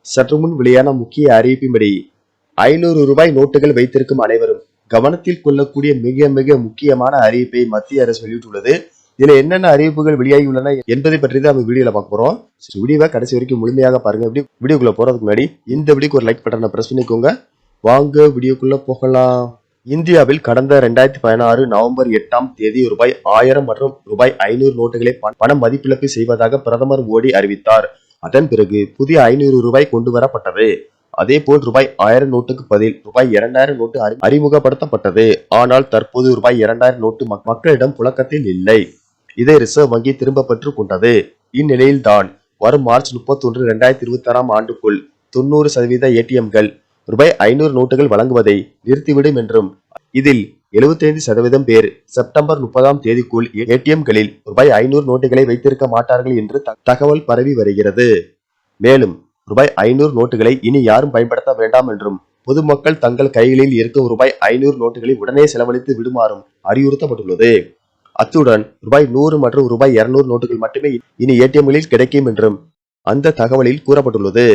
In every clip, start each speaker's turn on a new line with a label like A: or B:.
A: சற்று முன் வெளியான முக்கிய அறிவிப்பின்படி ஐநூறு ரூபாய் நோட்டுகள் வைத்திருக்கும் அனைவரும் கவனத்தில் கொள்ளக்கூடிய மிக மிக முக்கியமான அறிவிப்பை மத்திய அரசு வெளியிட்டுள்ளது. இதுல என்னென்ன அறிவிப்புகள் வெளியாகி உள்ளன என்பதை பற்றி தான் நம்ம வீடியோல பார்க்க போறோம். வீடியோவை கடைசி வரைக்கும் முழுமையாக பாருங்க. எப்படி வீடியோக்குள்ள போறதுக்கு முன்னாடி இந்த வீடியோக்கு ஒரு லைக் பட்டனை பிரஸ் பண்ணிக்கோங்க. வாங்க வீடியோக்குள்ள போகலாம். இந்தியாவில் கடந்த ரெண்டாயிரத்தி பதினாறு நவம்பர் எட்டாம் தேதி ரூபாய் ஆயிரம் மற்றும் ரூபாய் ஐநூறு நோட்டுகளை பண- பண மதிப்பிழப்பு செய்வதாக பிரதமர் மோடி அறிவித்தார். அதன் பிறகு புதிய ஐநூறு ரூபாய் கொண்டு வரப்பட்டது. அதே போல் ரூபாய் ஆயிரம் நோட்டுக்கு பதில் ரூபாய் இரண்டாயிரம் நோட்டு அறி- அறிமுகப்படுத்தப்பட்டது. ஆனால் தற்போது ரூபாய் இரண்டாயிரம் நோட்டு மக்களிடம் புழக்கத்தில் இல்லை. இதை ரிசர்வ் வங்கி திரும்ப பெற்றுக் கொண்டது. இந்நிலையில்தான் வரும் மார்ச் முப்பத்தி ஒன்று இரண்டாயிரத்தி இருபத்தி ஆறாம் ஆண்டுக்குள் தொண்ணூறு சதவீத ஏடிஎம்கள் ரூபாய் ஐநூறு நோட்டுகள் வழங்குவதை நிறுத்திவிடும் என்றும் இதில் 75% சதவீதம் பேர் செப்டம்பர் முப்பதாம் தேதிக்குள் ஏடிஎம்களில் ரூபாய் ஐநூறு நோட்டுகளை வைத்திருக்க மாட்டார்கள் என்று தகவல் பரவி வருகிறது. மேலும் ரூபாய் ஐநூறு நோட்டுகளை இனி யாரும் பயன்படுத்த வேண்டாம் என்றும் பொதுமக்கள் தங்கள் கைகளில் இருக்கும் ரூபாய் ஐநூறு நோட்டுகளை உடனே செலவழித்து விடுமாறும் அறிவுறுத்தப்பட்டுள்ளது. அத்துடன் ரூபாய் நூறு மற்றும் ரூபாய் இருநூறு நோட்டுகள் மட்டுமே இனி ஏடிஎம்களில் கிடைக்கும் என்றும் அந்த தகவலில் கூறப்பட்டுள்ளது.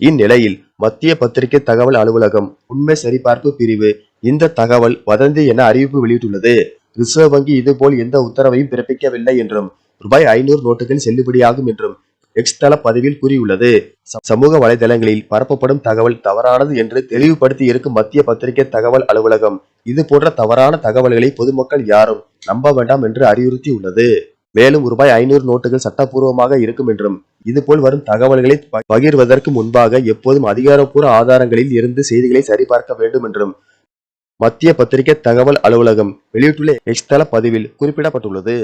A: இந்நிலையில் மத்திய பத்திரிகை தகவல் அலுவலகம் உண்மை சரிபார்ப்பு பிரிவு இந்த தகவல் வதந்தி என அறிவிப்பு வெளியிட்டுள்ளது. ரிசர்வ் வங்கி இதுபோல் எந்த உத்தரவையும் பிறப்பிக்கவில்லை என்றும் ரூபாய் ஐநூறு நோட்டுகள் செல்லுபடியாகும் என்றும் எக்ஸ் தள பதிவில் கூறியுள்ளது. சமூக வலைதளங்களில் பரப்பப்படும் தகவல் தவறானது என்று தெளிவுபடுத்தி இருக்கும் மத்திய பத்திரிகை தகவல் அலுவலகம் இது போன்ற தவறான தகவல்களை பொதுமக்கள் யாரும் நம்ப வேண்டாம் என்று அறிவுறுத்தியுள்ளது. மேலும் ரூபாய் ஐநூறு நோட்டுகள் சட்டப்பூர்வமாக இருக்கும் என்றும் இதுபோல் வரும் தகவல்களை ப- பகிர்வதற்கு முன்பாக எப்போதும் அதிகாரப்பூர்வ ஆதாரங்களில் இருந்து செய்திகளை சரிபார்க்க வேண்டும் என்றும் மத்திய பத்திரிகை தகவல் அலுவலகம் வெளியிட்டுள்ள எக்ஸ்தல பதிவில் குறிப்பிடப்பட்டுள்ளது.